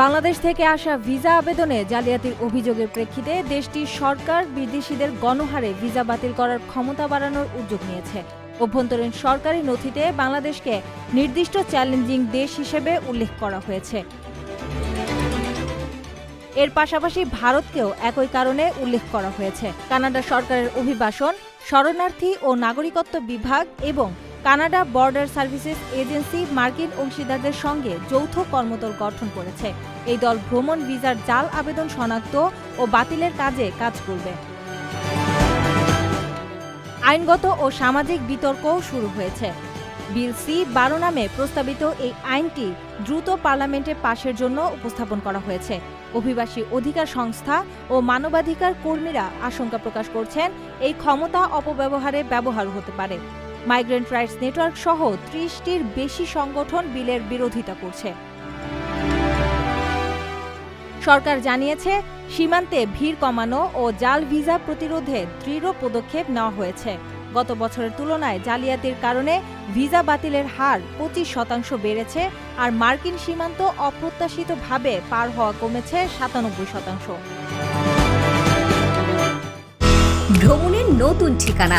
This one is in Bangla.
বাংলাদেশ থেকে আসা ভিসা আবেদনে জালিয়াতির অভিযোগের প্রেক্ষিতে দেশটির সরকার বিদেশিদের গণহারে ভিসা বাতিল করার ক্ষমতা বাড়ানোর উদ্যোগ নিয়েছে। অভ্যন্তরীণ সরকারি নথিতে বাংলাদেশকে নির্দিষ্ট চ্যালেঞ্জিং দেশ হিসেবে উল্লেখ করা হয়েছে। এর পাশাপাশি ভারতকেও একই কারণে উল্লেখ করা হয়েছে। কানাডা সরকারের অভিবাসন, শরণার্থী ও নাগরিকত্ব বিভাগ এবং কানাডা বর্ডার সার্ভিসেস এজেন্সি মার্কিন অংশীদারদের সঙ্গে যৌথ কর্মদল গঠন করেছে। এই দল ভ্রমণ ভিসার জাল আবেদন শনাক্ত ও বাতিলের কাজে কাজ করবে। আইনগত ও সামাজিক বিতর্কও শুরু হয়েছে। বিল সি বারো নামে প্রস্তাবিত এই আইনটি দ্রুত পার্লামেন্টে পাশের জন্য উপস্থাপন করা হয়েছে। অভিবাসী অধিকার সংস্থা ও মানবাধিকার কর্মীরা আশঙ্কা প্রকাশ করছেন এই ক্ষমতা অপব্যবহারে ব্যবহার হতে পারে। মাইগ্রেন্ট রাইটস নেটওয়ার্ক সহ ত্রিশটির বেশি সংগঠন বিলের বিরোধিতা করছে। সরকার জানিয়েছে, সীমান্তে ভিড় কমানো ও জাল ভিসা প্রতিরোধে দৃঢ় পদক্ষেপ নেওয়া হয়েছে। গত বছরের তুলনায় জালিয়াতির কারণে ভিসা বাতিলের হার পঁচিশ শতাংশ বেড়েছে আর মার্কিন সীমান্ত অপ্রত্যাশিতভাবে পার হওয়া কমেছে সাতানব্বই শতাংশ। ভ্রমণের নতুন ঠিকানা